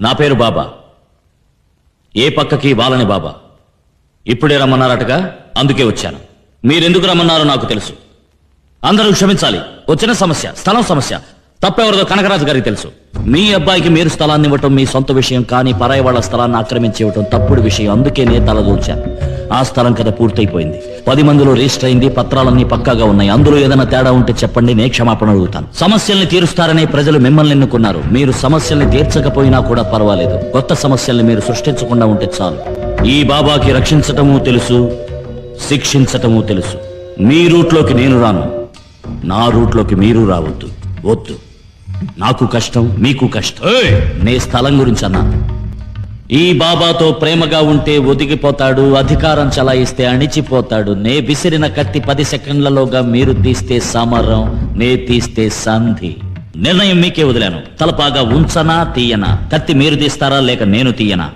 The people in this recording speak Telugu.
నా పేరు బాబా. ఏ పక్కకి వాలని బాబా. ఇప్పుడే రమ్మన్నారటగా అందుకే వచ్చాను. మీరెందుకు రమ్మన్నారో నాకు తెలుసు. అందరూ క్షమించాలి. వచ్చిన సమస్య స్థలం సమస్య. తప్పెవరిదో కనకరాజు గారికి తెలుసు. మీ అబ్బాయికి మీరు స్థలాన్ని ఇవ్వటం మీ సొంత విషయం కానీ పరాయి వాళ్ళ స్థలాన్ని ఆక్రమించి ఇవ్వటం తప్పుడు విషయం. అందుకే నేను తలదూల్చాను ఆ స్థలం కథ పూర్తయిపోయింది. పది మందిలో రిజిస్టర్ అయింది పత్రాలన్నీ పక్కాగా ఉన్నాయి. అందులో ఏదైనా తేడా ఉంటే చెప్పండి నేను క్షమాపణ అడుగుతాను. సమస్యల్ని తీరుస్తారనే ప్రజలు మిమ్మల్ని ఎన్నుకున్నారు. మీరు సమస్యల్ని తీర్చకపోయినా కూడా పర్వాలేదు. కొత్త సమస్యల్ని మీరు సృష్టించకుండా ఉంటే చాలు. ఈ బాబాకి రక్షించటము తెలుసు శిక్షించటము తెలుసు. మీ రూట్లోకి నేను రాను. నా రూట్లోకి మీరు రావద్దు. వద్దు. నాకు కష్టం మీకు కష్టం. నే స్థలం గురించి అన్నాను ఈ బాబాతో ప్రేమగా ఉంటే ఒదిగిపోతాడు అధికారం చలాయిస్తే అణిచిపోతాడు. నే విసిరిన కత్తి పది సెకండ్లలోగా మీరు తీస్తే సమరం నే తీస్తే సంధి. నిర్ణయం మీకే వదిలాను. తలపాగా ఉంచనా తీయనా? కత్తి మీరు తీస్తారా లేక నేను తీయనా?